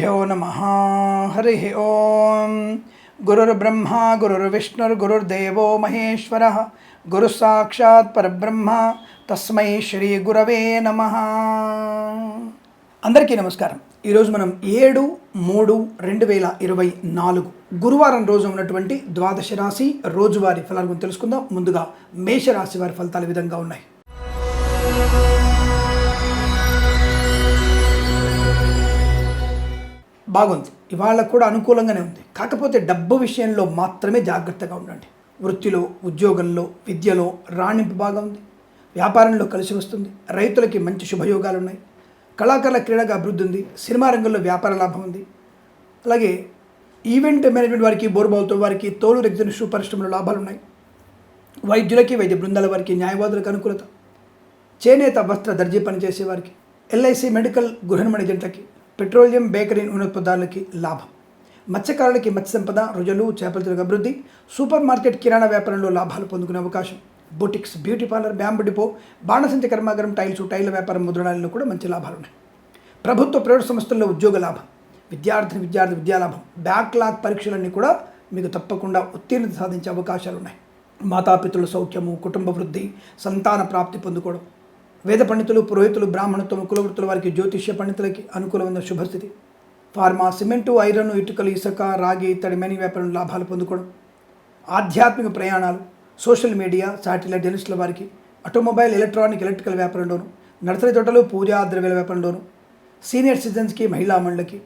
గురుభ్యో నమ। హరి ఓం। గురుర్బ్రహ్మ గురుర్విష్ణుర్గురుర్దేవో మహేశ్వర। గురు సాక్షాత్ పరబ్రహ్మ। తస్మై శ్రీ గురవే నమ। అందరికీ నమస్కారం। ఈరోజు మనం ఏడు మూడు రెండు వేల ఇరవై నాలుగు గురువారం రోజు ఉన్నటువంటి ద్వాదశ రాశి రోజువారీ ఫలాల గురించి తెలుసుకుందాం. ముందుగా మేషరాశి వారి ఫలితాలు విధంగా ఉన్నాయి? బాగుంది. ఇవాళ కూడా అనుకూలంగానే ఉంది. కాకపోతే డబ్బు విషయంలో మాత్రమే జాగ్రత్తగా ఉండండి. వృత్తిలో ఉద్యోగంలో విద్యలో రాణింపు బాగా ఉంది. వ్యాపారంలో కలిసి వస్తుంది. రైతులకి మంచి శుభయోగాలు ఉన్నాయి కళాకారుల క్రీడగా అభివృద్ధి ఉంది. సినిమా రంగంలో వ్యాపార లాభం ఉంది. అలాగే ఈవెంట్ మేనేజ్మెంట్ వారికి బోర్బావుతో వారికి తోలు రెగ్జిన్ షూ పరిశ్రమలో లాభాలు ఉన్నాయి వైద్యులకి వైద్య బృందాల వారికి న్యాయవాదులకు అనుకూలత. చేనేత వస్త్ర దర్జీ పనిచేసే వారికి ఎల్ఐసి మెడికల్ గృహ మేనేజెంట్లకి పెట్రోలియం బేకరీ నూనెత్పదాలకి లాభం. మత్స్యకారులకి మత్స్య సంపద రుజలు చేపల చెరుకు అభివృద్ధి సూపర్ మార్కెట్ కిరాణా వ్యాపారంలో లాభాలు పొందుకునే అవకాశం. Boutiques beauty parlour bamboo depot బాణసంచ కర్మాగారం టైల్స్ టైల్ వ్యాపారం ముద్రణాలలో కూడా మంచి లాభాలు ఉన్నాయి. ప్రభుత్వ ప్రైవేట్ సంస్థల్లో ఉద్యోగ లాభం విద్యార్థిని విద్యార్థి విద్యాలాభం బ్యాక్లాగ్ పరీక్షలన్నీ కూడా మీకు తప్పకుండా ఉత్తీర్ణత సాధించే అవకాశాలు ఉన్నాయి. మాతాపితృల సౌఖ్యము కుటుంబ వృద్ధి సంతాన ప్రాప్తి పొందుకోవడం వేద పండితులు పురోహితులు బ్రాహ్మణత్వం కులవృత్తుల వారికి జ్యోతిష్య పండితులకి అనుకూలమైన శుభస్థితి. ఫార్మా సిమెంటు ఐరన్ ఇటుకలు ఇసుక రాగి ఇత్తడి మెని వ్యాపారం లాభాలు పొందుకోవడం. ఆధ్యాత్మిక ప్రయాణాలు సోషల్ మీడియా శాటిలైట్ జర్నలిస్టుల వారికి ఆటోమొబైల్ ఎలక్ట్రానిక్ ఎలక్ట్రికల్ వ్యాపారంలోను నర్సరీ తోటలు పూజా ద్రవ్యాల వ్యాపారంలోను సీనియర్ సిటిజన్స్కి మహిళా మండలికి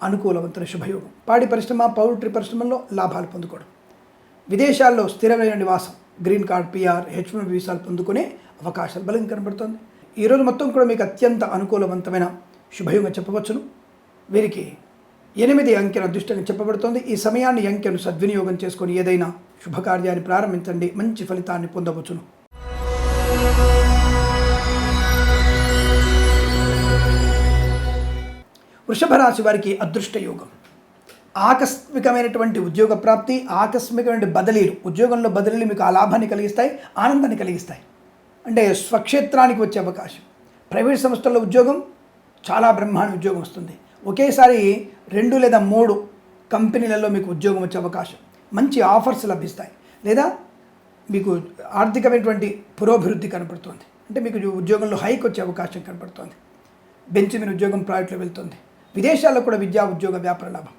అనుకూలవంతుల శుభయోగం. పాడి పరిశ్రమ పౌల్ట్రీ పరిశ్రమల్లో లాభాలు పొందుకోవడం. విదేశాల్లో స్థిరమైన నివాసం green card PR H one వీసాలు పొందుకునే అవకాశాలు బలం కనబడుతోంది. ఈరోజు మొత్తం కూడా మీకు అత్యంత అనుకూలవంతమైన శుభయోగం చెప్పవచ్చును. వీరికి ఎనిమిది అంకెల అదృష్టంగా చెప్పబడుతోంది. ఈ సమయాన్ని అంకెను సద్వినియోగం చేసుకొని ఏదైనా శుభకార్యాన్ని ప్రారంభించండి. మంచి ఫలితాన్ని పొందవచ్చును. వృషభ రాశి వారికి అదృష్ట యోగం. ఆకస్మికమైనటువంటి ఉద్యోగ ప్రాప్తి ఆకస్మికమైన బదిలీలు ఉద్యోగంలో బదిలీలు మీకు ఆ లాభాన్ని కలిగిస్తాయి ఆనందాన్ని కలిగిస్తాయి. అంటే స్వక్షేత్రానికి వచ్చే అవకాశం. ప్రైవేట్ సంస్థల్లో ఉద్యోగం చాలా బ్రహ్మాండ ఉద్యోగం వస్తుంది. ఒకేసారి రెండు లేదా మూడు కంపెనీలలో మీకు ఉద్యోగం వచ్చే అవకాశం. మంచి ఆఫర్స్ లభిస్తాయి. లేదా మీకు ఆర్థికమైనటువంటి పురోభివృద్ధి కనపడుతుంది. అంటే మీకు ఉద్యోగంలో హైక్ వచ్చే అవకాశం కనపడుతుంది. బెంచ్ మీద ఉద్యోగం ప్రైవేట్లో వెళ్తుంది. విదేశాల్లో కూడా విద్యా ఉద్యోగ వ్యాపార లాభం.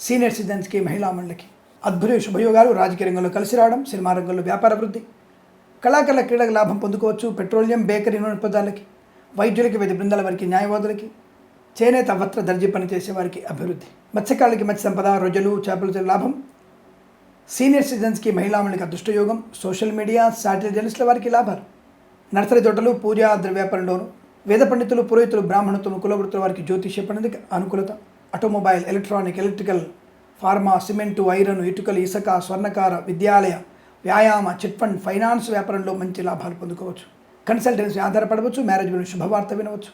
సీనియర్ సిటిజన్స్కి మహిళా మండలికి అద్భుత శుభయోగాలు. రాజకీయ రంగంలో కలిసి రావడం సినిమా రంగంలో వ్యాపార అభివృద్ధి కళాకారుల క్రీడకు లాభం పొందుకోవచ్చు. పెట్రోలియం బేకరీ నూనె పదార్థాలకి వైద్యులకి వైద్య బృందాల వారికి న్యాయవాదులకి చేనేత వస్త్ర దర్జీ పనిచేసే వారికి అభివృద్ధి. మత్స్యకారులకి మత్స్య సంపద రొజలు చేపల లాభం. సీనియర్ సిటిజన్స్కి మహిళామణులకి అదృష్టయోగం. సోషల్ మీడియా శాటిలైట్ జర్నలిస్టుల వారికి లాభాలు. నర్సరీ తోటలు పూజా ద్రవ్య వేద పండితులు పురోహితులు బ్రాహ్మణత్వం కులవృత్తుల వారికి జ్యోతిష్య పండితులకి అనుకూలత. Automobile electronic electrical pharma cement iron ఇటుకలు ఇసుక స్వర్ణకార విద్యాలయ వ్యాయామ చిట్ ఫండ్ ఫైనాన్స్ వ్యాపారంలో మంచి లాభాలు పొందుకోవచ్చు. కన్సల్టెన్సీ ఆధారపడవచ్చు మ్యారేజ్ శుభవార్త వినవచ్చు.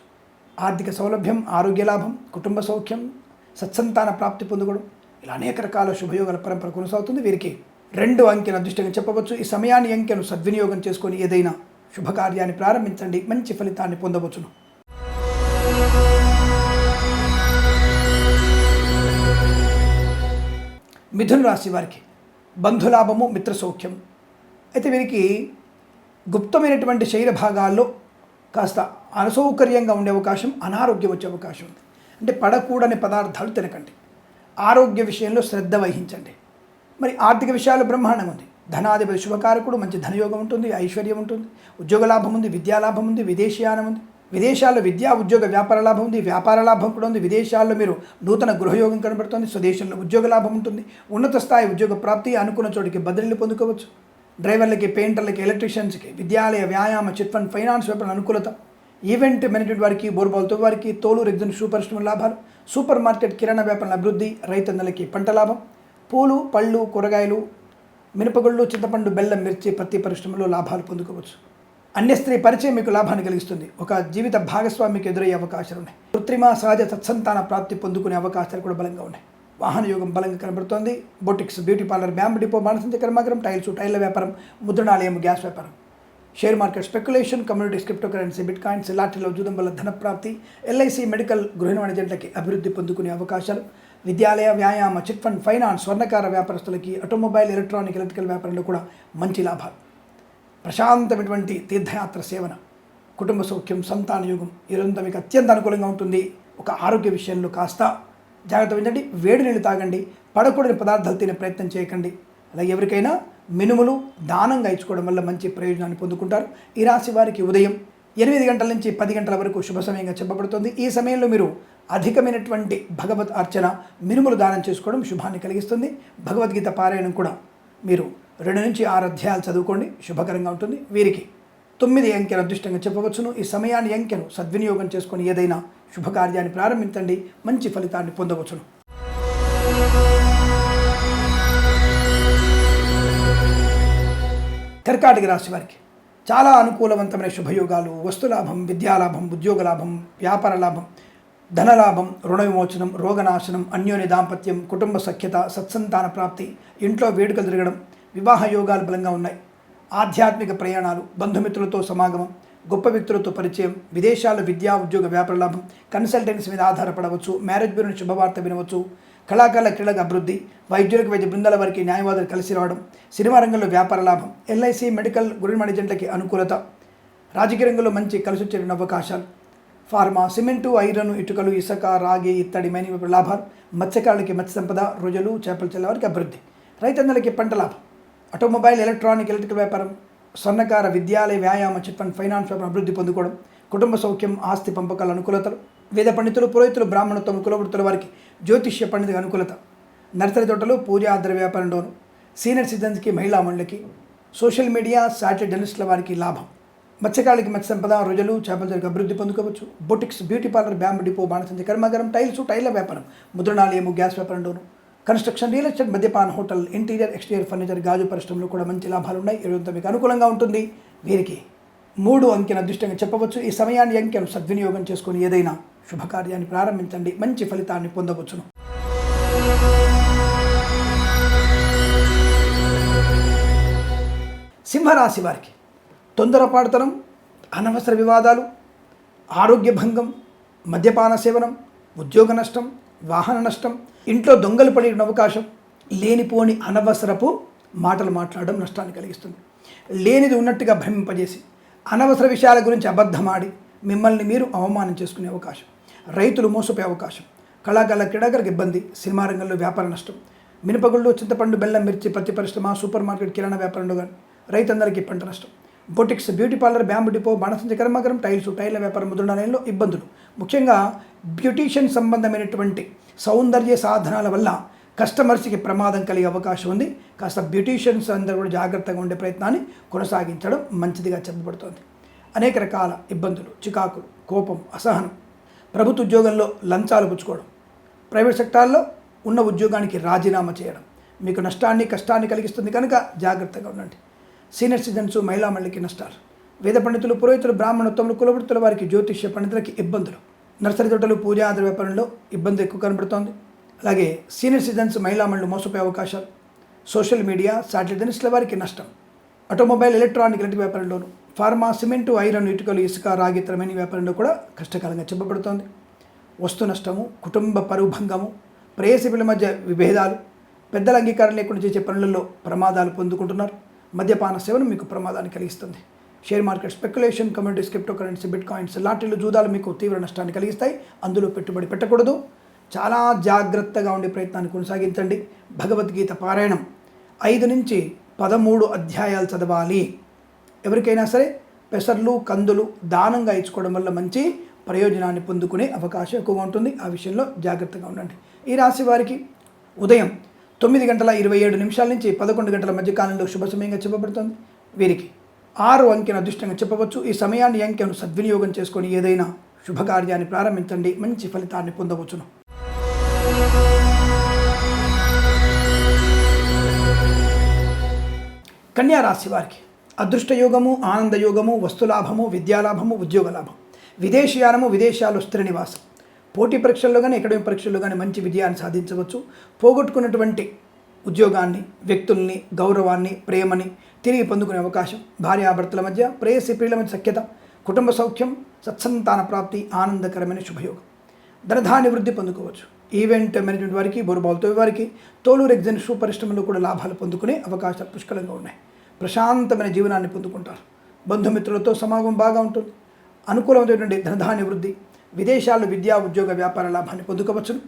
ఆర్థిక సౌలభ్యం ఆరోగ్య లాభం కుటుంబ సౌఖ్యం సత్సంతాన ప్రాప్తి పొందుకోవడం. ఇలా అనేక రకాల శుభయోగాల పరంపర కొనసాగుతుంది. వీరికి రెండు అంకెను అదృష్టంగా చెప్పవచ్చు. ఈ సమయాన్ని అంకెను సద్వినియోగం చేసుకొని ఏదైనా శుభకార్యాన్ని ప్రారంభించండి. మంచి ఫలితాన్ని పొందవచ్చును. మిథున రాశి వారికి బంధులాభము మిత్రసౌఖ్యం. అయితే వీరికి గుప్తమైనటువంటి శరీర భాగాల్లో కాస్త అనసౌకర్యంగా ఉండే అవకాశం అనారోగ్యం వచ్చే అవకాశం ఉంది. అంటే పడకూడని పదార్థాలు తినకండి. ఆరోగ్య విషయంలో శ్రద్ధ వహించండి. మరి ఆర్థిక విషయాలు బ్రహ్మాండంగా ఉంది. ధనాధిపతి శుభకారకుడు మంచి ధనయోగం ఉంటుంది ఐశ్వర్యం ఉంటుంది ఉద్యోగ లాభం ఉంది విద్యాలాభం ఉంది విదేశీయానం ఉంది. విదేశాల్లో విద్యా ఉద్యోగ వ్యాపార లాభం ఉంది వ్యాపార లాభం కూడా ఉంది. విదేశాల్లో మీరు నూతన గృహయోగం కనబడుతుంది స్వదేశంలో ఉద్యోగ లాభం ఉంటుంది. ఉన్నత స్థాయి ఉద్యోగ ప్రాప్తి అనుకున్న చోటికి బదిలీలు పొందుకోవచ్చు. డ్రైవర్లకి పెయింటర్లకి ఎలక్ట్రీషియన్స్కి విద్యాలయ వ్యాయామ చిట్ ఫండ్ ఫైనాన్స్ వ్యాపారం అనుకూలత. ఈవెంట్ మేనేజ్మెంట్ వారికి బోర్బాల్తో వారికి తోలు రెగ్జన్ షూ పరిశ్రమ లాభాలు. సూపర్ మార్కెట్ కిరాణా వ్యాపారం అభివృద్ధి రైతన్నలకి పంట లాభం. పూలు పళ్ళు కూరగాయలు మినపగుళ్ళు చింతపండు బెల్లం మిర్చి పత్తి పరిశ్రమలో లాభాలు పొందుకోవచ్చు. అన్య స్త్రీ పరిచయం మీకు లాభాన్ని కలిగిస్తుంది. ఒక జీవిత భాగస్వామికి ఎదురయ్యే అవకాశాలు ఉన్నాయి. కృత్రిమ సహజ సత్సంతాన ప్రాప్తి పొందుకునే అవకాశాలు కూడా బలంగా ఉన్నాయి. వాహన యోగం బలంగా కనబడుతోంది. Boutiques beauty parlour bamboo depot మానసించ కర్మాగరం టైల్స్ టైల్ల వ్యాపారం ముద్రణాలయం గ్యాస్ వ్యాపారం. Share market speculation communities cryptocurrency bitcoins లాటరీలో జూదం వల్ల ధనప్రాప్తి ఎల్ఐసి మెడికల్ గృహిణి వాణిజ్యాలకి అభివృద్ధి పొందుకునే అవకాశాలు. విద్యాలయ వ్యాయామ చిట్ ఫండ్ ఫైనాన్స్ స్వర్ణకార వ్యాపారస్తులకి ఆటోమొబైల్ ఎలక్ట్రానిక్ ఎలక్ట్రికల్ వ్యాపారంలో కూడా మంచి లాభాలు. ప్రశాంతమైనటువంటి తీర్థయాత్ర సేవన కుటుంబ సౌఖ్యం సంతాన యోగం ఈరోజంతా మీకు అత్యంత అనుకూలంగా ఉంటుంది. ఒక ఆరోగ్య విషయంలో కాస్త జాగ్రత్త వహించండి. వేడి నీళ్ళు తాగండి. పడకూడని పదార్థాలు తినే ప్రయత్నం చేయకండి. అలాగే ఎవరికైనా మినుములు దానంగా ఇచ్చుకోవడం వల్ల మంచి ప్రయోజనాన్ని పొందుకుంటారు. ఈ రాశి వారికి ఉదయం ఎనిమిది గంటల నుంచి పది గంటల వరకు శుభ సమయంగా చెప్పబడుతుంది. ఈ సమయంలో మీరు అధికమైనటువంటి భగవత్ అర్చన మినుములు దానం చేసుకోవడం శుభాన్ని కలిగిస్తుంది. భగవద్గీత పారాయణం కూడా మీరు రెండు నుంచి ఆరు అధ్యాయాలు చదువుకోండి శుభకరంగా ఉంటుంది. వీరికి తొమ్మిది అంకెను అదృష్టంగా చెప్పవచ్చును. ఈ సమయాన్ని అంకెను సద్వినియోగం చేసుకొని ఏదైనా శుభకార్యాన్ని ప్రారంభించండి మంచి ఫలితాన్ని పొందవచ్చును. కర్కాటక రాశి వారికి చాలా అనుకూలవంతమైన శుభయోగాలు వస్తులాభం విద్యాలాభం ఉద్యోగ లాభం వ్యాపార లాభం ధనలాభం రుణ విమోచనం రోగనాశనం అన్యోన్య దాంపత్యం కుటుంబ సఖ్యత సత్సంతాన ప్రాప్తి ఇంట్లో వేడుకలు తిరగడం వివాహ యోగాలు బలంగా ఉన్నాయి. ఆధ్యాత్మిక ప్రయాణాలు బంధుమిత్రులతో సమాగమం గొప్ప వ్యక్తులతో పరిచయం విదేశాల్లో విద్యా ఉద్యోగ వ్యాపార లాభం కన్సల్టెన్సీ మీద ఆధారపడవచ్చు మ్యారేజ్ బ్యూరో శుభవార్త వినవచ్చు కళాకారుల క్రీడలకు అభివృద్ధి వైద్యులకు వైద్య బృందాల వారికి న్యాయవాదులు కలిసి రావడం సినిమా రంగంలో వ్యాపార లాభం ఎల్ఐసి మెడికల్ గురి మేనేజెంట్లకి అనుకూలత రాజకీయ రంగంలో మంచి కలిసి వచ్చే అవకాశాలు ఫార్మా సిమెంటు ఐరన్ ఇటుకలు ఇసుక రాగి ఇత్తడి మైని లాభాలు మత్స్యకారులకి మత్స్య సంపద రొయ్యలు చేపలు చల్లవారికి అభివృద్ధి రైతన్నలకి పంట లాభం. ఆటోమొబైల్ ఎలక్ట్రానిక్ ఎలక్ట్రికల్ వ్యాపారం స్వర్ణకార విద్యాలయ వ్యాయామ చిట్ ఫండ్ ఫైనాన్స్ వ్యాపారం అభివృద్ధి పొందుకోవడం కుటుంబ సౌఖ్యం ఆస్తి పంపకాల అనుకూలతలు వేద పండితులు పురోహితులు బ్రాహ్మణత్వం కులవృత్తుల వారికి జ్యోతిష్య పండిత అనుకూలత నర్సరీ తోటలు పూజాద్ర ఆధార వ్యాపారంలోను సీనియర్ సిటిజన్స్కి మహిళా మండలికి సోషల్ మీడియా శాటిలైట్ జర్నలిస్టుల వారికి లాభం. మత్స్యకారులకి మత్స్య సంపద రోజులు చేపల జరిగి అభివృద్ధి పొందుకోవచ్చు. Boutiques beauty parlour bamboo depot బాణసంచి కర్మాగారం టైల్స్ టైల్ల వ్యాపారం ముద్రణాలయము గ్యాస్ వ్యాపారంలోను కన్స్ట్రక్షన్ రియల్ ఎస్టేట్ మద్యపాన హోటల్ ఇంటీరియర్ ఎక్స్టీరియర్ ఫర్నిచర్ గాజు పరిశ్రమలో కూడా మంచి లాభాలు ఉన్నాయి ఈరోజు మీకు అనుకూలంగా ఉంటుంది. వీరికి మూడు అంకెను అదృష్టంగా చెప్పవచ్చు. ఈ సమయాన్ని అంకెను సద్వినియోగం చేసుకుని ఏదైనా శుభకార్యాన్ని ప్రారంభించండి. మంచి ఫలితాన్ని పొందవచ్చును. సింహరాశి వారికి తొందరపాటుతనం అనవసర వివాదాలు ఆరోగ్య భంగం మద్యపాన సేవనం ఉద్యోగ నష్టం వాహన నష్టం ఇంట్లో దొంగలు పడే అవకాశం లేనిపోని అనవసరపు మాటలు మాట్లాడడం నష్టాన్ని కలిగిస్తుంది. లేనిది ఉన్నట్టుగా భ్రమింపజేసి అనవసర విషయాల గురించి అబద్ధమాడి మిమ్మల్ని మీరు అవమానం చేసుకునే అవకాశం రైతులు మోసపోయే అవకాశం కళాకారుల క్రీడాకారులకు ఇబ్బంది సినిమా రంగంలో వ్యాపార నష్టం మినపగుళ్ళు చింతపండు బెల్లం మిర్చి పత్తి పరిశ్రమ సూపర్ మార్కెట్ కిరాణా వ్యాపారంలో కానీ రైతందరికీ పంట నష్టం. Boutiques beauty parlour bamboo depot బాణసంచ కర్మాగారం టైల్స్ టైర్ల వ్యాపారం ముద్రణాలయంలో ఇబ్బందులు. ముఖ్యంగా బ్యూటీషియన్ సంబంధమైనటువంటి సౌందర్య సాధనాల వల్ల కస్టమర్స్కి ప్రమాదం కలిగే అవకాశం ఉంది. కాస్త బ్యూటీషియన్స్ అందరూ కూడా జాగ్రత్తగా ఉండే ప్రయత్నాన్ని కొనసాగించడం మంచిదిగా చెప్పబడుతోంది. అనేక రకాల ఇబ్బందులు చికాకులు కోపం అసహనం ప్రభుత్వ ఉద్యోగంలో లంచాలు పుచ్చుకోవడం ప్రైవేట్ సెక్టార్లో ఉన్న ఉద్యోగానికి రాజీనామా చేయడం మీకు నష్టాన్ని కష్టాన్ని కలిగిస్తుంది కనుక జాగ్రత్తగా ఉండండి. సీనియర్ సిటిజన్స్ మహిళా మండలికి నష్టాలు వేద పండితులు పురోహితులు బ్రాహ్మణోత్తములు కులవృత్తుల వారికి జ్యోతిష్య పండితులకి ఇబ్బందులు నర్సరీ తోటలు పూజా ఆధార వ్యాపారంలో ఇబ్బంది ఎక్కువ కనబడుతోంది. అలాగే సీనియర్ సిటిజన్స్ మహిళా మోసపోయే అవకాశాలు. సోషల్ మీడియా శాటిలైట్ దినిస్ల వారికి నష్టం. ఆటోమొబైల్ ఎలక్ట్రానిక్ ఇలాంటి వ్యాపారంలోను ఫార్మా సిమెంటు ఐరన్ ఇటుకలు ఇసుక రాగి ఇతరమైన వ్యాపారంలో కూడా కష్టకాలంగా చెప్పబడుతోంది. వస్తు నష్టము కుటుంబ పరువు భంగము ప్రేయసిపుల మధ్య విభేదాలు పెద్దల అంగీకారం లేకుండా చేసే పనులలో ప్రమాదాలు పొందుకుంటున్నారు. మద్యపాన సేవనం మీకు ప్రమాదాన్ని కలిగిస్తుంది. Share market speculation communities cryptocurrency bitcoins లాటరీలు జూదాలు మీకు తీవ్ర నష్టాన్ని కలిగిస్తాయి. అందులో పెట్టుబడి పెట్టకూడదు. చాలా జాగ్రత్తగా ఉండే ప్రయత్నాన్ని కొనసాగించండి. భగవద్గీత పారాయణం ఐదు నుంచి పదమూడు అధ్యాయాలు చదవాలి. ఎవరికైనా సరే పెసర్లు కందులు దానంగా ఇచ్చుకోవడం వల్ల మంచి ప్రయోజనాన్ని పొందుకునే అవకాశం ఎక్కువగా ఉంటుంది. ఆ విషయంలో జాగ్రత్తగా ఉండండి. ఈ రాశి వారికి ఉదయం తొమ్మిది గంటల ఇరవై ఏడు నిమిషాల నుంచి పదకొండు గంటల మధ్య కాలంలో శుభ సమయంగా చెప్పబడుతుంది. వీరికి ఆరు అంకెను అదృష్టంగా చెప్పవచ్చు. ఈ సమయాన్ని అంకెను సద్వినియోగం చేసుకొని ఏదైనా శుభకార్యాన్ని ప్రారంభించండి. మంచి ఫలితాన్ని పొందవచ్చును. కన్యా రాశి వారికి అదృష్టయోగము ఆనందయోగము వస్తులాభము విద్యాలాభము ఉద్యోగ లాభం. విదేశీయానము విదేశాలు స్థిర నివాసం. పోటీ పరీక్షల్లో కానీ అకాడమిక్ పరీక్షల్లో కానీ మంచి విజయాన్ని సాధించవచ్చు. పోగొట్టుకున్నటువంటి ఉద్యోగాన్ని వ్యక్తుల్ని గౌరవాన్ని ప్రేమని తిరిగి పొందుకునే అవకాశం. భార్యాభర్తల మధ్య ప్రేయసి ప్రియుల మధ్య సఖ్యత కుటుంబ సౌఖ్యం సత్సంతాన ప్రాప్తి ఆనందకరమైన శుభయోగం. ధనధాన్య వృద్ధి పొందుకోవచ్చు. ఈవెంట్ మేనేజ్మెంట్ వారికి బోరుబాల్తో వారికి తోలూరు ఎగ్జన్ షూ పరిశ్రమలో కూడా లాభాలు పొందుకునే అవకాశాలు పుష్కలంగా ఉన్నాయి. ప్రశాంతమైన జీవనాన్ని పొందుకుంటారు. బంధుమిత్రులతో సమాగం బాగా ఉంటుంది. అనుకూలమైనటువంటి ధనధాన్య వృద్ధి విదేశాల్లో విద్యా ఉద్యోగ వ్యాపార లాభాన్ని పొందుకోవచ్చును.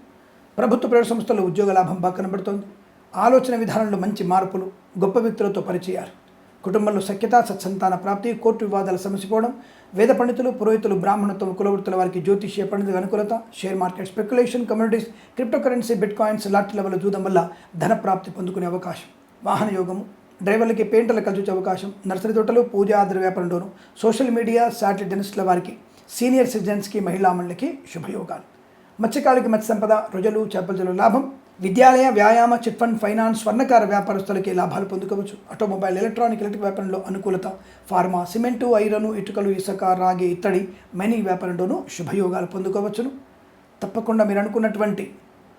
ప్రభుత్వ ప్రైవేట్ సంస్థల్లో ఉద్యోగ లాభం బాగా కనబడుతోంది. ఆలోచన విధానంలో మంచి మార్పులు గొప్ప వ్యక్తులతో పరిచయాలు. కుటుంబంలో సఖ్యత సత్సంతాన ప్రాప్తి కోర్టు వివాదాలు సమసిపోవడం వేద పండితులు పురోహితులు బ్రాహ్మణత్వం కులవృత్తుల వారికి జ్యోతిష్య పండితుల అనుకూలత share market speculation communities cryptocurrency bitcoins లాంటి లెవెల్ జూదం వల్ల ధన ప్రాప్తి పొందుకునే అవకాశం. వాహన యోగము డ్రైవర్లకి పెయింటర్లు కలిసి వచ్చే అవకాశం నర్సరీ తోటలు పూజా వ్యాపారంలోను సోషల్ మీడియా శాటిలైట్ జర్నలిస్టుల వారికి సీనియర్ సిటిజన్స్కి మహిళామణులకి శుభయోగాలు. మత్స్యకారులకి మత్స్య సంపద రొజలు చేపల లాభం విద్యాలయ వ్యాయామ చిట్ ఫండ్ ఫైనాన్స్ స్వర్ణకార వ్యాపారస్తులకి లాభాలు పొందుకోవచ్చు. ఆటోమొబైల్ ఎలక్ట్రానిక్ ఎలక్ట్రిక్ వ్యాపారంలో అనుకూలత ఫార్మా సిమెంటు ఐరను ఇటుకలు ఇసుక రాగి ఇత్తడి మైనింగ్ వ్యాపారంలోనూ శుభయోగాలు పొందుకోవచ్చును. తప్పకుండా మీరు అనుకున్నటువంటి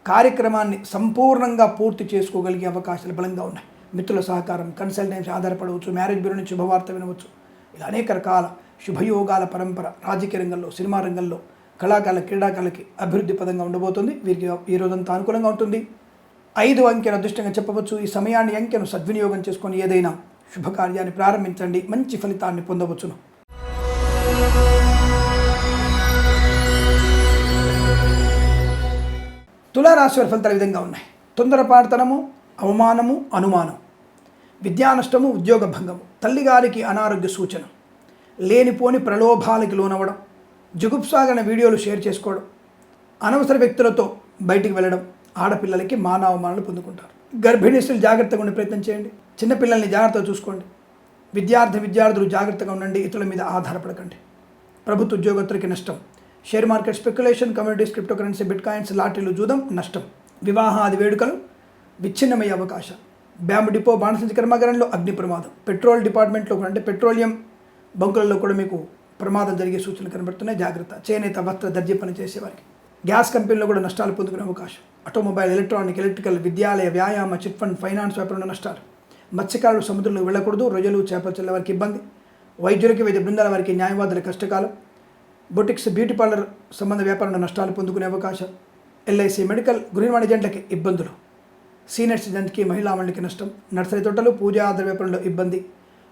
కార్యక్రమాన్ని సంపూర్ణంగా పూర్తి చేసుకోగలిగే అవకాశాలు బలంగా ఉన్నాయి. మిత్రుల సహకారం కన్సల్టెన్సీ ఆధారపడవచ్చు మ్యారేజ్ బ్యూరో నుంచి శుభవార్త వినవచ్చు. ఇలా అనేక రకాల శుభయోగాల పరంపర రాజకీయ రంగంలో సినిమా రంగంలో కళాకారుల క్రీడాకారులకి అభివృద్ధి పదంగా ఉండబోతుంది. వీరికి ఈ రోజంతా అనుకూలంగా ఉంటుంది. ఐదు అంకెను అదృష్టంగా చెప్పవచ్చు. ఈ సమయాన్ని అంకెను సద్వినియోగం చేసుకొని ఏదైనా శుభకార్యాన్ని ప్రారంభించండి. మంచి ఫలితాన్ని పొందవచ్చును. తులారాశి వారి ఫలితాలు విధంగా ఉన్నాయి. తొందరపాటుతనము అవమానము అనుమానం. విద్యా నష్టము ఉద్యోగ భంగము. తల్లిగారికి అనారోగ్య సూచన. లేనిపోని ప్రలోభాలకి లోనవ్వడం. జుగుప్సాగన వీడియోలు షేర్ చేసుకోవడం అనవసర వ్యక్తులతో బయటికి వెళ్ళడం ఆడపిల్లలకి మానవమానాలు పొందుకుంటారు. గర్భిణీ స్త్రీలు జాగ్రత్తగా ఉండే ప్రయత్నం చేయండి. చిన్నపిల్లల్ని జాగ్రత్తగా చూసుకోండి. విద్యార్థి విద్యార్థులు జాగ్రత్తగా ఉండండి. ఇతరుల మీద ఆధారపడకండి. ప్రభుత్వ ఉద్యోగస్తులకి నష్టం. Share market speculation communities cryptocurrency bitcoins లాటరీలు జూదం నష్టం. వివాహాది వేడుకలు విచ్ఛిన్నమయ్యే అవకాశం బ్యాంబు డిపో బాణసంచ కర్మాగారంలో అగ్ని ప్రమాదం. పెట్రోల్ డిపార్ట్మెంట్లో కూడా అంటే పెట్రోలియం బంకులలో కూడా మీకు ప్రమాదం జరిగే సూచనలు కనబడుతున్నాయి. జాగ్రత్త. చేనేత వస్త్ర దర్జీ పని చేసేవారికి. గ్యాస్ కంపెనీలో కూడా నష్టాలు పొందుకునే అవకాశం. ఆటోమొబైల్ ఎలక్ట్రానిక్ ఎలక్ట్రికల్ విద్యాలయ వ్యాయామ చిట్ ఫండ్ ఫైనాన్స్ వ్యాపారంలో నష్టాలు. మత్స్యకారులు సముద్రంలో వెళ్ళకూడదు. రొయ్యలు చేపలు చెల్లే వారికి ఇబ్బంది. వైద్యులకి వైద్య బృందాల వారికి న్యాయవాదుల కష్టకాలం. బొటిక్స్ బ్యూటీ పార్లర్ సంబంధ వ్యాపారంలో నష్టాలు పొందుకునే అవకాశం. ఎల్ఐసి మెడికల్ గృహ వాణిజ్యంట్లకి ఇబ్బందులు. సీనియర్ సిటిజన్కి మహిళా మండలికి నష్టం. నర్సరీ తోటలు పూజా ఆధార వ్యాపారంలో ఇబ్బంది.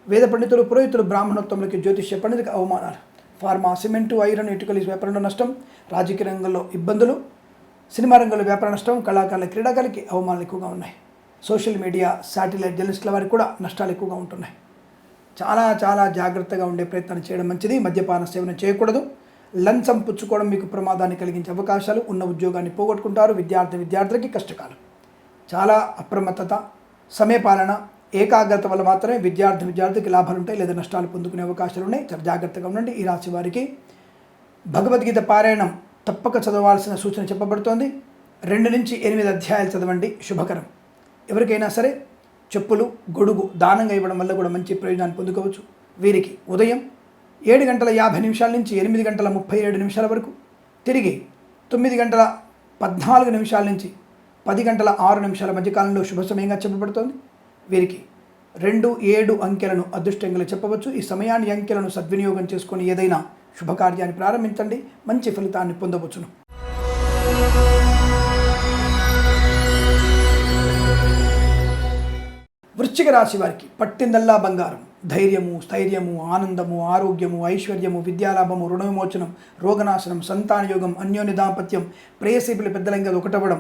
వేద పండితులు పురోహితులు బ్రాహ్మణోత్తములకి జ్యోతిష్య పండితులకు అవమానాలు. ఫార్మా సిమెంటు ఐరన్ ఇటుకలు వ్యాపారంలో నష్టం రాజకీయ రంగంలో ఇబ్బందులు సినిమా రంగంలో వ్యాపార నష్టం కళాకారుల క్రీడాకారులకి అవమానాలు ఎక్కువగా ఉన్నాయి. సోషల్ మీడియా శాటిలైట్ జర్నలిస్టుల వారికి కూడా నష్టాలు ఎక్కువగా ఉంటున్నాయి. చాలా చాలా జాగ్రత్తగా ఉండే ప్రయత్నం చేయడం మంచిది. మద్యపాన సేవన చేయకూడదు. లంచం పుచ్చుకోవడం మీకు ప్రమాదాన్ని కలిగించే అవకాశాలు ఉన్న ఉద్యోగాన్ని పోగొట్టుకుంటారు. విద్యార్థి విద్యార్థులకి కష్టకాలం. చాలా అప్రమత్తత సమయపాలన ఏకాగ్రత వల్ల మాత్రమే విద్యార్థి విద్యార్థికి లాభాలు ఉంటాయి లేదా నష్టాలు పొందుకునే అవకాశాలు ఉన్నాయి. చాలా జాగ్రత్తగా ఉండండి. ఈ రాశి వారికి భగవద్గీత పారాయణం తప్పక చదవాల్సిన సూచన చెప్పబడుతోంది. రెండు నుంచి ఎనిమిది అధ్యాయాలు చదవండి. శుభకరం. ఎవరికైనా సరే చెప్పులు గొడుగు దానంగా ఇవ్వడం వల్ల కూడా మంచి ప్రయోజనాన్ని పొందుకోవచ్చు. వీరికి ఉదయం ఏడు గంటల యాభై నిమిషాల నుంచి ఎనిమిది గంటల ముప్పై ఏడు నిమిషాల వరకు తిరిగి తొమ్మిది గంటల పద్నాలుగు నిమిషాల నుంచి పది గంటల ఆరు నిమిషాల మధ్యకాలంలో శుభ సమయంగా చెప్పబడుతోంది. వీరికి రెండు ఏడు అంకెలను అదృష్టంగా చెప్పవచ్చు. ఈ సమయాన్ని అంకెలను సద్వినియోగం చేసుకొని ఏదైనా శుభకార్యాన్ని ప్రారంభించండి. మంచి ఫలితాన్ని పొందవచ్చును. వృశ్చిక రాశి వారికి పట్టిందల్లా బంగారం. ధైర్యము స్థైర్యము ఆనందము ఆరోగ్యము ఐశ్వర్యము విద్యాలాభము రుణ విమోచనం రోగనాశనం సంతానయోగం అన్యోన్య దాంపత్యం ప్రేయసీపుల పెద్దలంగా ఒకటవ్వడం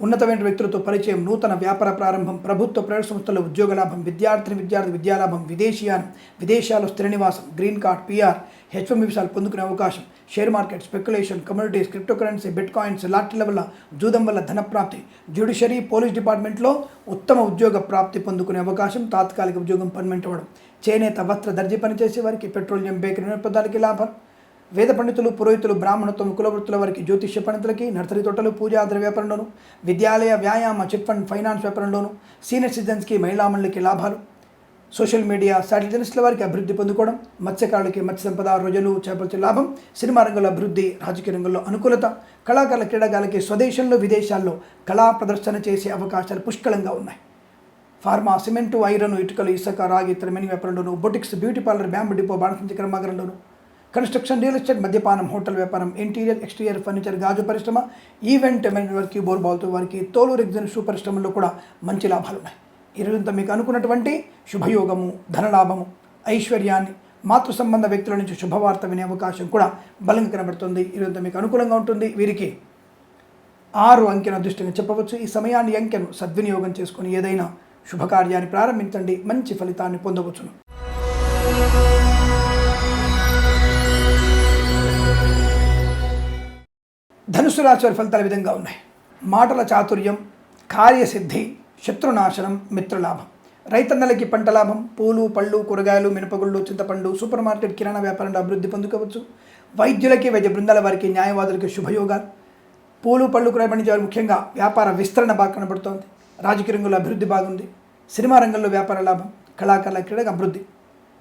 ఉన్నతమైన వ్యక్తులతో పరిచయం నూతన వ్యాపార ప్రారంభం ప్రభుత్వ ప్రైవేట్ సంస్థల ఉద్యోగ లాభం విద్యార్థిని విద్యార్థి విద్యాలాభం విదేశీయానం విదేశాల్లో స్థిర నివాసం green card PR H one విషయాలు పొందుకునే అవకాశం share market speculation communities cryptocurrency bitcoins లాటరీల వల్ల జూదం వల్ల ధన ప్రాప్తి జ్యుడిషరీ పోలీస్ డిపార్ట్మెంట్లో ఉత్తమ ఉద్యోగ ప్రాప్తి పొందుకునే అవకాశం తాత్కాలిక ఉద్యోగం పర్మనెంట్ అవ్వడం చేనేత వస్త్ర దర్జీ పనిచేసే వారికి పెట్రోలియం బేకరీ పదార్థాలకి లాభం. వేద పండితులు పురోహితులు బ్రాహ్మణత్వం కులవృత్తుల వారికి జ్యోతిష్య పండితులకి నర్సరీ తోటలు పూజా వ్యాపారంలోను విద్యాలయ వ్యాయామ చిట్ ఫండ్ ఫైనాన్స్ వ్యాపారంలోను సీనియర్ సిటిజన్స్కి మహిళామణులకి లాభాలు. సోషల్ మీడియా శాటిలైట్ వారికి అభివృద్ధి పొందుకోవడం మత్స్యకారులకి మత్స్య సంపద రొజలు చేపల లాభం సినిమా రంగంలో అభివృద్ధి రాజకీయ రంగంలో అనుకూలత కళాకారుల క్రీడాకారులకి స్వదేశంలో విదేశాల్లో కళా ప్రదర్శన చేసే అవకాశాలు పుష్కలంగా ఉన్నాయి. ఫార్మా సిమెంటు ఐరన్ ఇటుకలు ఇసుక రాగి ఇతర మెని వ్యాపారంలోను boutiques beauty parlour bamboo depot బాణసంచి కర్మాగారంలోను కన్స్ట్రక్షన్ రియల్ ఎస్టేట్ మద్యపానం హోటల్ వ్యాపారం ఇంటీరియర్ ఎక్స్టీరియర్ ఫర్నిచర్ గాజు పరిశ్రమ ఈవెంట్ మేనేజ్మెంట్ వారికి బోర్బాల్తో వారికి తోలు రెగ్జిన్ షూ పరిశ్రమల్లో కూడా మంచి లాభాలు ఉన్నాయి ఈరోజంతా మీకు అనుకున్నటువంటి శుభయోగము ధనలాభము ఐశ్వర్యాన్ని మాతృ సంబంధ వ్యక్తుల నుంచి శుభవార్త వినే అవకాశం కూడా బలంగా కనబడుతుంది. ఈరోజంతా మీకు అనుకూలంగా ఉంటుంది. వీరికి ఆరు అంకెను అదృష్టంగా చెప్పవచ్చు. ఈ సమయాన్ని అంకెను సద్వినియోగం చేసుకొని ఏదైనా శుభకార్యాన్ని ప్రారంభించండి. మంచి ఫలితాన్ని పొందవచ్చును. ధనుసు రాశి వారి ఫలితాలు విధంగా ఉన్నాయి. మాటల చాతుర్యం కార్యసిద్ధి శత్రునాశనం మిత్రలాభం. రైతన్నలకి పంట లాభం పూలు పళ్ళు కూరగాయలు మినపగుళ్ళు చింతపండు సూపర్ మార్కెట్ కిరాణా వ్యాపారంలో అభివృద్ధి పొందుకోవచ్చు. వైద్యులకి వైద్య బృందాల వారికి న్యాయవాదులకి శుభయోగాలు. పూలు పళ్ళు కూరగాయలు పండించే ముఖ్యంగా వ్యాపార విస్తరణ బాగా కనబడుతోంది. రాజకీయ రంగంలో అభివృద్ధి బాగుంది. సినిమా రంగంలో వ్యాపార లాభం కళాకారుల క్రీడకు అభివృద్ధి.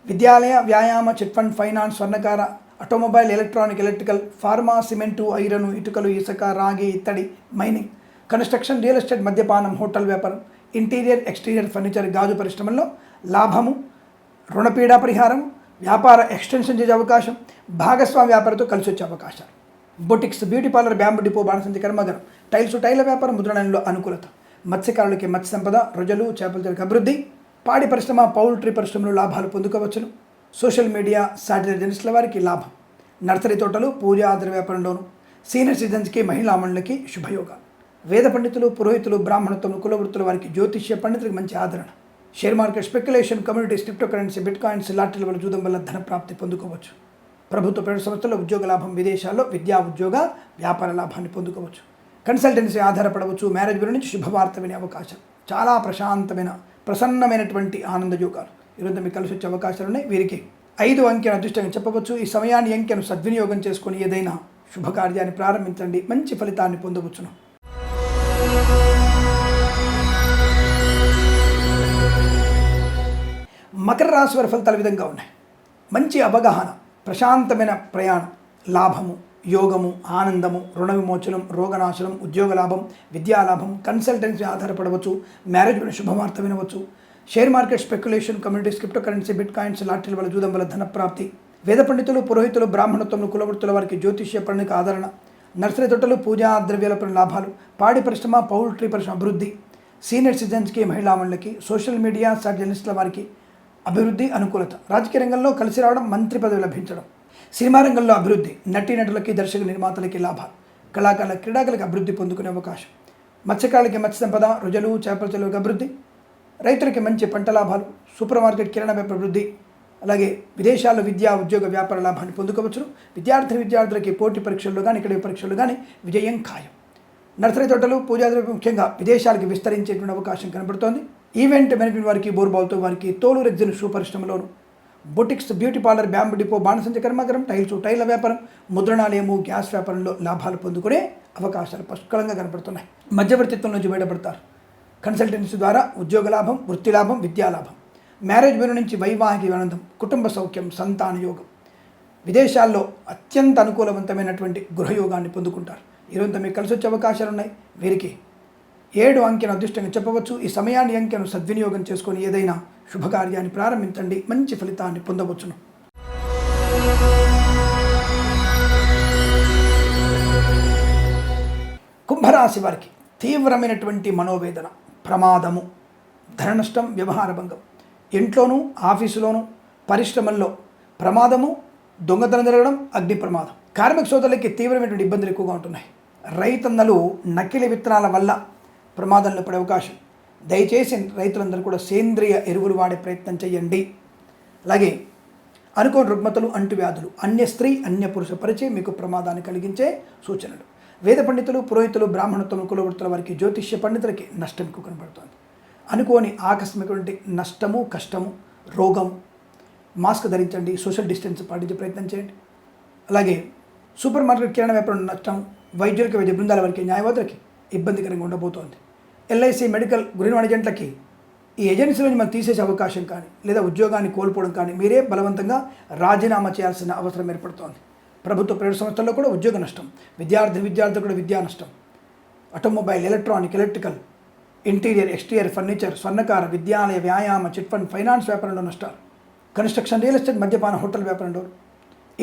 విద్యాలయ వ్యాయామ chit fund finance స్వర్ణకార automobile electronic electrical pharma cement iron ఇటుకలు ఇసుక రాగి ఇత్తడి మైనింగ్ కన్స్ట్రక్షన్ రియల్ ఎస్టేట్ మద్యపానం హోటల్ వ్యాపారం ఇంటీరియర్ ఎక్స్టీరియర్ ఫర్నిచర్ గాజు పరిశ్రమల్లో లాభము రుణపీడ పరిహారం వ్యాపార ఎక్స్టెన్షన్ చేసే అవకాశం భాగస్వామి వ్యాపారంతో కలిసి వచ్చే అవకాశాలు. Boutiques beauty parlour bamboo depot బాణసంచి కర్మాగారం టైల్స్ టైల వ్యాపారం ముద్రణంలో అనుకూలత మత్స్యకారులకి మత్స్య సంపద రొజలు చేపల చెరకు అభివృద్ధి పాడి పరిశ్రమ పౌల్ట్రీ పరిశ్రమలో లాభాలు పొందుకోవచ్చును. సోషల్ మీడియా శాటిలైట్ జర్నలిస్టుల వారికి లాభం. నర్సరీ తోటలు పూజ ఆధార వ్యాపారంలోను సీనియర్ సిటిజన్స్కి మహిళా మండలికి వేద పండితులు పురోహితులు బ్రాహ్మణత్వం కులవృత్తుల వారికి జ్యోతిష్య పండితులకు మంచి ఆదరణ. Share market speculation communities cryptocurrency bitcoins లాటరీల వల్ల జూదం వల్ల ధన ప్రాప్తి పొందుకోవచ్చు. ప్రభుత్వ ప్రైవేట్ సంస్థల్లో ఉద్యోగ లాభం విదేశాల్లో విద్యా ఉద్యోగ వ్యాపార లాభాన్ని పొందుకోవచ్చు. కన్సల్టెన్సీ ఆధారపడవచ్చు. మ్యారేజ్ గురించి శుభవార్త వినే అవకాశం. చాలా ప్రశాంతమైన ప్రసన్నమైనటువంటి ఆనందయోగాలు ఈరోజు మీకు కలిసి వచ్చే అవకాశాలు ఉన్నాయి. వీరికి ఐదు అంకెను అదృష్టంగా చెప్పవచ్చు. ఈ సమయాన్ని అంకెను సద్వినియోగం చేసుకుని ఏదైనా శుభకార్యాన్ని ప్రారంభించండి. మంచి ఫలితాన్ని పొందవచ్చును. మకర రాశి వారి ఫలితాలు విధంగా ఉన్నాయి. మంచి అవగాహన ప్రశాంతమైన ప్రయాణం లాభము యోగము ఆనందము రుణ విమోచనం రోగనాశనం ఉద్యోగ లాభం విద్యాలాభం కన్సల్టెన్సీ ఆధారపడవచ్చు మ్యారేజ్ శుభవార్త వినవచ్చు share market speculation communities cryptocurrency bitcoins లాటరీల వల్ల జూదం వల్ల ధన ప్రాప్తి వేద పండితులు పురోహితులు బ్రాహ్మణత్వములు కులవృత్తుల వారికి జ్యోతిష్య పండుగ ఆదరణ. నర్సరీ తోటలు పూజా ద్రవ్యాల పని లాభాలు. పాడి పరిశ్రమ పౌల్ట్రీ పరిశ్రమ అభివృద్ధి. సీనియర్ సిటిజన్స్కి మహిళామణులకి సోషల్ మీడియా సాట్ జర్నలిస్టుల వారికి అభివృద్ధి అనుకూలత. రాజకీయ రంగంలో కలిసి రావడం మంత్రి పదవి లభించడం. సినిమా రంగంలో అభివృద్ధి. నటీనటులకి దర్శక నిర్మాతలకి లాభాలు. కళాకారుల క్రీడాకులకు అభివృద్ధి పొందుకునే అవకాశం. మత్స్యకారులకి మత్స్య సంపద రుజలు చేపల చెరువులకు అభివృద్ధి. రైతులకి మంచి పంట లాభాలు సూపర్ మార్కెట్ కిరాణా వ్యాపార అభివృద్ధి అలాగే విదేశాల్లో విద్యా ఉద్యోగ వ్యాపార లాభాన్ని పొందుకోవచ్చును. విద్యార్థి విద్యార్థులకి పోటీ పరీక్షల్లో కానీ ఇక్కడ పరీక్షల్లో కానీ విజయం ఖాయం. నర్సరీ తోటలు పూజాదులు ముఖ్యంగా విదేశాలకు విస్తరించేటువంటి అవకాశం కనబడుతోంది. ఈవెంట్ మేనేజ్మెంట్ వారికి బోర్బాల్తో వారికి తోలు rexine shoe పరిశ్రమలోను boutiques beauty parlour bamboo depot బాణసంచ కర్మాగారం టైల్స్ టైల వ్యాపారం ముద్రణాలయము గ్యాస్ వ్యాపారంలో లాభాలు పొందుకునే అవకాశాలు పుష్కలంగా కనబడుతున్నాయి. మధ్యవర్తిత్వం నుంచి బయటపడతారు. కన్సల్టెన్సీ ద్వారా ఉద్యోగ లాభం వృత్తి లాభం విద్యాలాభం మ్యారేజ్ బ్యూరో నుంచి వైవాహిక ఆనందం కుటుంబ సౌఖ్యం సంతాన యోగం. విదేశాల్లో అత్యంత అనుకూలవంతమైనటువంటి గృహయోగాన్ని పొందుకుంటారు. ఈరోజు మీకు కలిసి వచ్చే అవకాశాలు ఉన్నాయి. వీరికి ఏడు అంకెను అదృష్టంగా చెప్పవచ్చు. ఈ సమయాన్ని అంకెను సద్వినియోగం చేసుకొని ఏదైనా శుభకార్యాన్ని ప్రారంభించండి. మంచి ఫలితాన్ని పొందవచ్చును. కుంభరాశి వారికి తీవ్రమైనటువంటి మనోవేదన. ప్రమాదము ధన నష్టం వ్యవహార భంగం. ఇంట్లోనూ ఆఫీసులోనూ పరిశ్రమల్లో ప్రమాదము దొంగతనం జరగడం అగ్ని ప్రమాదం. కార్మిక సోదరులకి తీవ్రమైనటువంటి ఇబ్బందులు ఎక్కువగా ఉంటున్నాయి. రైతన్నలు నకిలీ విత్తనాల వల్ల ప్రమాదంలో పడే అవకాశం. దయచేసి రైతులందరూ కూడా సేంద్రియ ఎరువులు వాడే ప్రయత్నం చేయండి. అలాగే అనుకోని రుగ్మతలు అంటువ్యాధులు అన్య స్త్రీ అన్య పురుష పరిచయం మీకు ప్రమాదాన్ని కలిగించే సూచనలు. వేద పండితులు పురోహితులు బ్రాహ్మణత్వం కులవృత్తుల వారికి జ్యోతిష్య పండితులకి నష్టం ఎక్కువ కనబడుతోంది. అనుకోని ఆకస్మికటువంటి నష్టము కష్టము రోగం మాస్క్ ధరించండి సోషల్ డిస్టెన్స్ పాటించే ప్రయత్నం చేయండి. అలాగే సూపర్ మార్కెట్ కిరాణా వ్యాపారం నష్టం వైద్యులకి వైద్య బృందాల వారికి న్యాయవాదులకి ఇబ్బందికరంగా ఉండబోతోంది. ఎల్ఐసి మెడికల్ గృహ ఏజెంట్లకి ఈ ఏజెన్సీ నుంచి మనం తీసేసే అవకాశం కానీ లేదా ఉద్యోగాన్ని కోల్పోవడం కానీ మీరే బలవంతంగా రాజీనామా చేయాల్సిన అవసరం ఏర్పడుతోంది. ప్రభుత్వ ప్రైవేట్ సంస్థల్లో కూడా ఉద్యోగ నష్టం విద్యార్థి విద్యార్థులు కూడా విద్యా నష్టం. Automobile electronic electrical interior exterior furniture స్వర్ణకార విద్యాలయ వ్యాయామ చిట్ ఫండ్ ఫైనాన్స్ వ్యాపారంలో నష్టాలు. కన్స్ట్రక్షన్ రియల్ ఎస్టేట్ మద్యపాన హోటల్ వ్యాపారంలో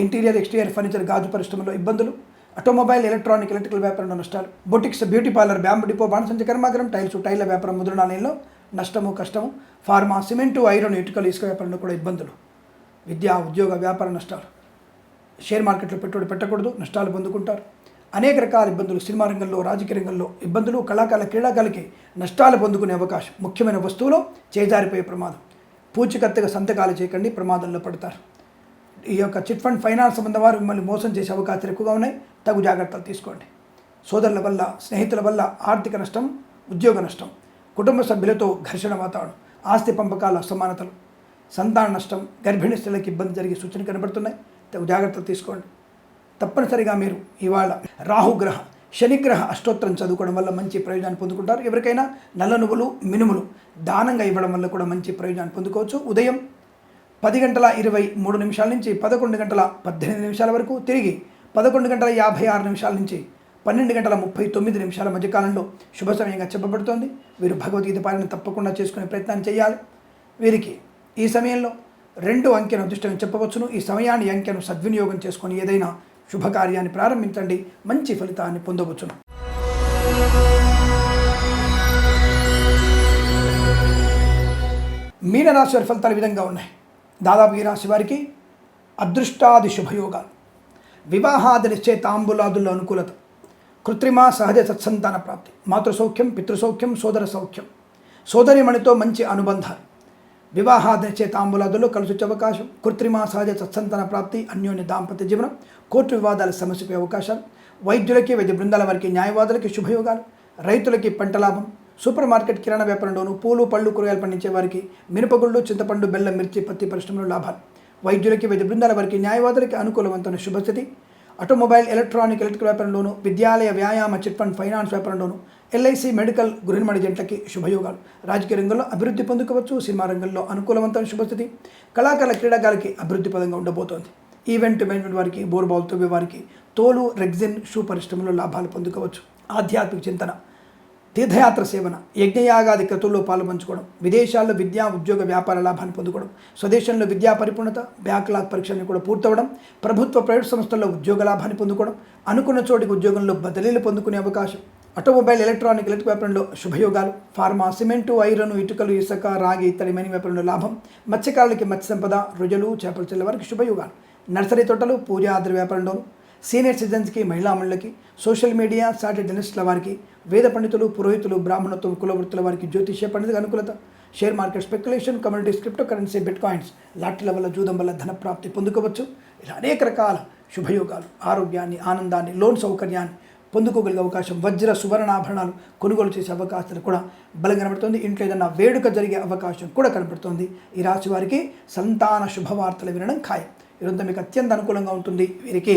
ఇంటీరియర్ ఎక్స్టీరియర్ ఫర్నిచర్ గాజు పరిశ్రమలో ఇబ్బందులు. ఆటోమొబైల్ ఎలక్ట్రానిక్ ఎలక్ట్రికల్ వ్యాపారంలో నష్టాలు. Boutiques beauty parlour bamboo depot బాణసంచ కర్మాగారం టైల్స్ టైల్ల వ్యాపారం ముద్రణాలయంలో నష్టము కష్టము. ఫార్మా సిమెంటు ఐరన్ ఇటుకలు ఇసుక వ్యాపారంలో కూడా ఇబ్బందులు. విద్యా ఉద్యోగ వ్యాపార నష్టాలు. షేర్ మార్కెట్లో పెట్టుబడి పెట్టకూడదు నష్టాలు పొందుకుంటారు. అనేక రకాల ఇబ్బందులు సినిమా రంగంలో రాజకీయ రంగంలో ఇబ్బందులు కళాకారుల క్రీడాకారులకి నష్టాలు పొందుకునే అవకాశం ముఖ్యమైన వస్తువులో చేజారిపోయే ప్రమాదం. పూచికత్తుగా సంతకాలు చేయకండి ప్రమాదంలో పడతారు. ఈ యొక్క చిట్ ఫండ్ ఫైనాన్స్ సంబంధ వారు మిమ్మల్ని మోసం చేసే అవకాశాలు ఎక్కువగా ఉన్నాయి తగు జాగ్రత్తలు తీసుకోండి. సోదరుల వల్ల స్నేహితుల వల్ల ఆర్థిక నష్టం ఉద్యోగ నష్టం కుటుంబ సభ్యులతో ఘర్షణ వాతావరణం ఆస్తి పంపకాల అసమానతలు సంతాన నష్టం గర్భిణీ స్త్రీలకు ఇబ్బంది జరిగే సూచనలు కనబడుతున్నాయి. తగు జాగ్రత్తలు తీసుకోండి. తప్పనిసరిగా మీరు ఇవాళ రాహుగ్రహ శనిగ్రహ అష్టోత్తరం చదువుకోవడం వల్ల మంచి ప్రయోజనాన్ని పొందుకుంటారు. ఎవరికైనా నల్ల నువ్వులు మినుములు దానంగా ఇవ్వడం వల్ల కూడా మంచి ప్రయోజనాన్ని పొందుకోవచ్చు. ఉదయం పది గంటల ఇరవై మూడు నిమిషాల నుంచి పదకొండు గంటల పద్దెనిమిది నిమిషాల వరకు తిరిగి పదకొండు గంటల యాభై ఆరు నిమిషాల నుంచి పన్నెండు గంటల ముప్పై తొమ్మిది నిమిషాల మధ్యకాలంలో శుభ సమయంగా చెప్పబడుతోంది. వీరు భగవద్గీత పాలన తప్పకుండా చేసుకునే ప్రయత్నాన్ని చేయాలి. వీరికి ఈ సమయంలో రెండు అంకెను అదృష్టం చెప్పవచ్చును. ఈ సమయాన్ని అంకెను సద్వినియోగం చేసుకొని ఏదైనా శుభకార్యాన్ని ప్రారంభించండి. మంచి ఫలితాన్ని పొందవచ్చును. మీనరాశి వారి ఫలితాలు విధంగా ఉన్నాయి. దాదాపు ఈ రాశి వారికి అదృష్టాది శుభయోగాలు. వివాహాది నిశ్చయ తాంబూలాదుల్లో అనుకూలత. కృత్రిమ సహజ సత్సంతాన ప్రాప్తి. మాతృ సౌఖ్యం పితృసౌఖ్యం సోదర సౌఖ్యం. సోదరిమణితో మంచి అనుబంధాలు. వివాహాది నిశ్చయ తాంబూలాదుల్లో కలిసి వచ్చే అవకాశం. కృత్రిమ సహజ సత్సంతాన ప్రాప్తి అన్యోన్య దాంపత్య జీవనం కోర్టు వివాదాల సమస్యపై అవకాశాలు వైద్యులకి వైద్య బృందాల వారికి న్యాయవాదులకి శుభయోగాలు రైతులకి పంట లాభం సూపర్ మార్కెట్ కిరాణా వ్యాపారంలోను పూలు పళ్ళు కూరగాయలు పండించే వారికి మినపగుళ్ళు చింతపండు బెల్లం మిర్చి పత్తి పరిశ్రమలో లాభాలు. వైద్యులకి వైద్య బృందాల వారికి న్యాయవాదులకి అనుకూలవంతమైన శుభస్థితి. ఆటోమొబైల్ ఎలక్ట్రానిక్ ఎలక్ట్రికల్ వ్యాపారంలోను విద్యాలయ వ్యాయామ చిట్ ఫండ్ ఫైనాన్స్ వ్యాపారంలోను ఎల్ఐసి మెడికల్ గృహిణమణి జంటలకి శుభయోగాలు. రాజకీయ రంగంలో అభివృద్ధి పొందుకోవచ్చు సినిమా రంగంలో అనుకూలవంతమైన శుభస్థితి. కళాకారుల క్రీడాకారులకి అభివృద్ధి పదంగా ఉండబోతోంది. ఈవెంట్ మేనేజ్మెంట్ వారికి బోర్బాల్ తవ్వే వారికి తోలు రెగ్జిన్ షూ పరిశ్రమలో లాభాలు పొందుకోవచ్చు. ఆధ్యాత్మిక చింతన. తీర్థయాత్ర సేవన యజ్ఞయాగాది క్రతుల్లో పాలు పంచుకోవడం విదేశాల్లో విద్యా ఉద్యోగ వ్యాపార లాభాన్ని పొందుకోవడం స్వదేశంలో విద్యా పరిపూర్ణత బ్యాక్లాగ్ పరీక్షల్ని కూడా పూర్తవడం ప్రభుత్వ ప్రైవేట్ సంస్థల్లో ఉద్యోగ లాభాన్ని పొందుకోవడం అనుకున్న చోటికి ఉద్యోగంలో బదిలీలు పొందుకునే అవకాశం ఆటోమొబైల్ ఎలక్ట్రానిక్ ఎలక్ట్రిక్ వ్యాపారంలో శుభయోగాలు ఫార్మా సిమెంటు ఐరన్ ఇటుకలు ఇసుక రాగి ఇతడి మైన వ్యాపారంలో లాభం మత్స్యకారులకి మత్స్య సంపద రొయ్యలు చేపలు చెల్లె వారికి శుభయోగాలు నర్సరీ తోటలు పూజ ఆద్ర వ్యాపారంలోను సీనియర్ సిటిజన్స్కి మహిళా సోషల్ మీడియా సాటి జర్నలిస్టుల వారికి వేద పండితులు పురోహితులు బ్రాహ్మణత్వం కులవృత్తుల వారికి జ్యోతిష్య పండితుల అనుకూలత. Share market speculation communities cryptocurrency bitcoins లాటిల వల్ల జూదం వల్ల ధన ప్రాప్తి పొందుకోవచ్చు. ఇలా అనేక రకాల శుభయోగాలు ఆరోగ్యాన్ని ఆనందాన్ని లోన్ సౌకర్యాన్ని పొందుకోగలిగే అవకాశం వజ్ర సువర్ణాభరణాలు కొనుగోలు చేసే అవకాశాలు కూడా బలం కనబడుతుంది. ఇంట్లో ఏదైనా వేడుక జరిగే అవకాశం కూడా కనబడుతుంది. ఈ రాశి వారికి సంతాన శుభవార్తలు వినడం ఖాయం. ఈరోజు మీకు అత్యంత అనుకూలంగా ఉంటుంది. వీరికి